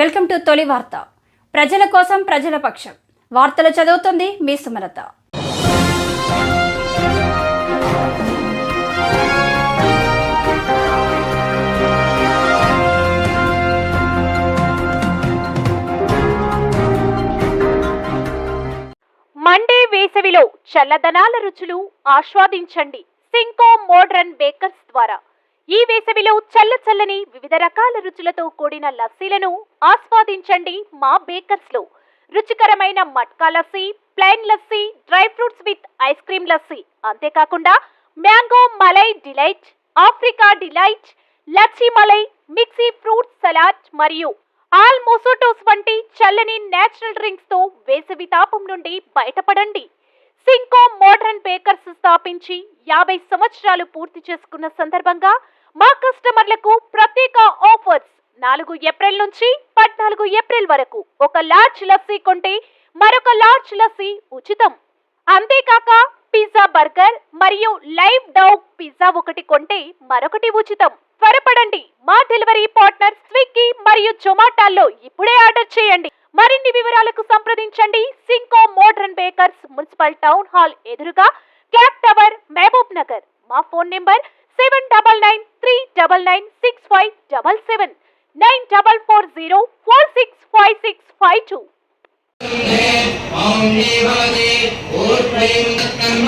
Welcome to తొలి వార్త. ప్రజల కోసం ప్రజల పక్షం. వార్తలు చదువుతుంది మీ సుమలత. మండే వేసవిలో చల్లదనాల రుచులు ఆస్వాదించండి సింకో మోడ్రన్ బేకర్స్ ద్వారా. ఈ వేసవిలో చల్ల చల్లని వివిధ రకాల రుచులతో కూడిన లస్సీలను ఆస్వాదించండి మా బేకర్స్లో రుచికరమైన matka lassi plain lassi dry fruits with ice cream lassi. అంతేకాకుండా mango malai delight Africa delight lassi malai mixie fruit salad మరియు ఆల్ మోసోటోస్ వంటి చల్లని నేచురల్ డ్రింక్స్తో వేసవి తాపం నుండి బయటపడండి. సింకో మోడర్న్ బేకర్స్ స్థాపించి యాభై సంవత్సరాలు పూర్తి చేసుకున్న సందర్భంగా మా కస్టమర్లకు ప్రత్యేక ఆఫర్స్. నాలుగు ఏప్రిల్ నుంచి పద్నాలుగు ఏప్రిల్ వరకు ఒక లార్జ్ లస్సీ కొంటే మరొక లార్జ్ లస్సీ ఉచితం. అంతేకాక పిజ్జా బర్గర్ మరియు లైవ్ డౌగ్ పిజ్జా ఒకటి కొంటే మరొకటి ఉచితం. త్వరపడండి. మా డెలివరీ పార్ట్నర్ స్విగ్గీ మరియు జొమాటోలో ఇప్పుడే ఆర్డర్ చేయండి. మరిన్ని వివరాలకు సంప్రదించండి Sinco modern bakers municipal town hall ఎదురుగా క్లాక్ టవర్ మహబూబ్ నగర్ మా phone number seven double nine three double nine six five double seven nine double four zero four six five six five two औण्ये भवति ऊर्ध्वैव तत्कर्म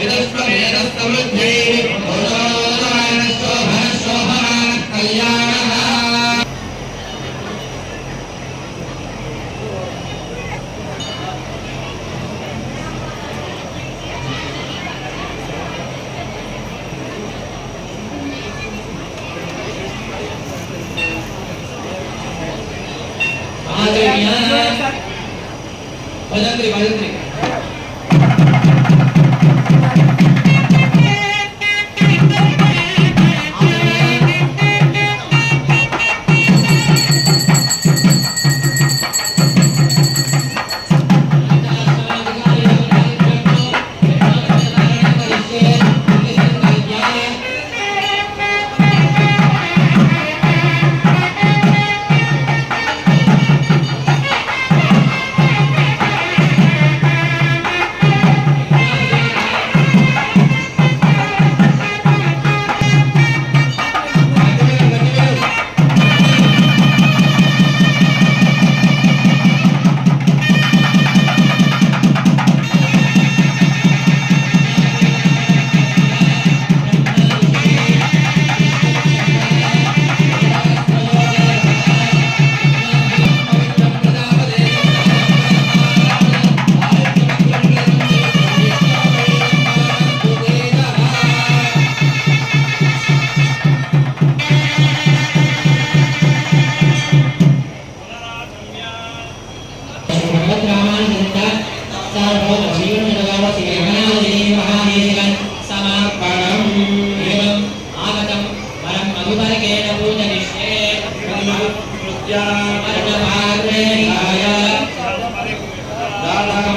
यतस्त्वमेतस्तमृद्ध्यै हमारे यहाँ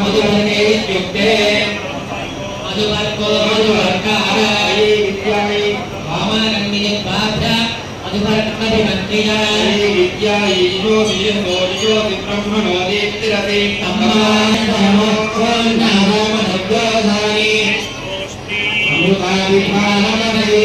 मधुवर्णे मधुवर्को मधुवर्काय विद्याय वामानन्दिने पात्र मधुवर्कधिमन्त्रियाय विद्याय यो विजयो यो विब्रह्मणो देवतिरते अम्मानमोक्षोन्नामोमधव्योधाने अमृताविधानमनवे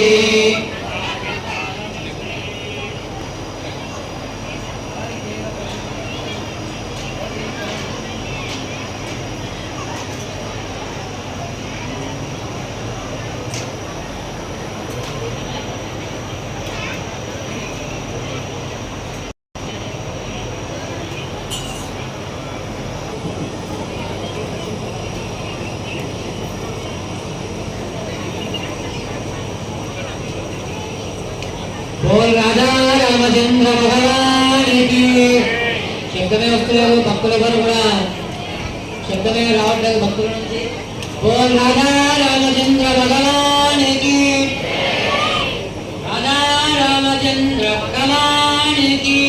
ఓం రాధా రామచంద్ర భగవానికి శబ్దమే వస్తలేదు భక్తుల ఎవరు కూడా? శబ్దమే రావట్లేదు భక్తుల నుంచి. ఓం రాధా రామచంద్ర భగవానికి రాధా రామచంద్ర భగవానికి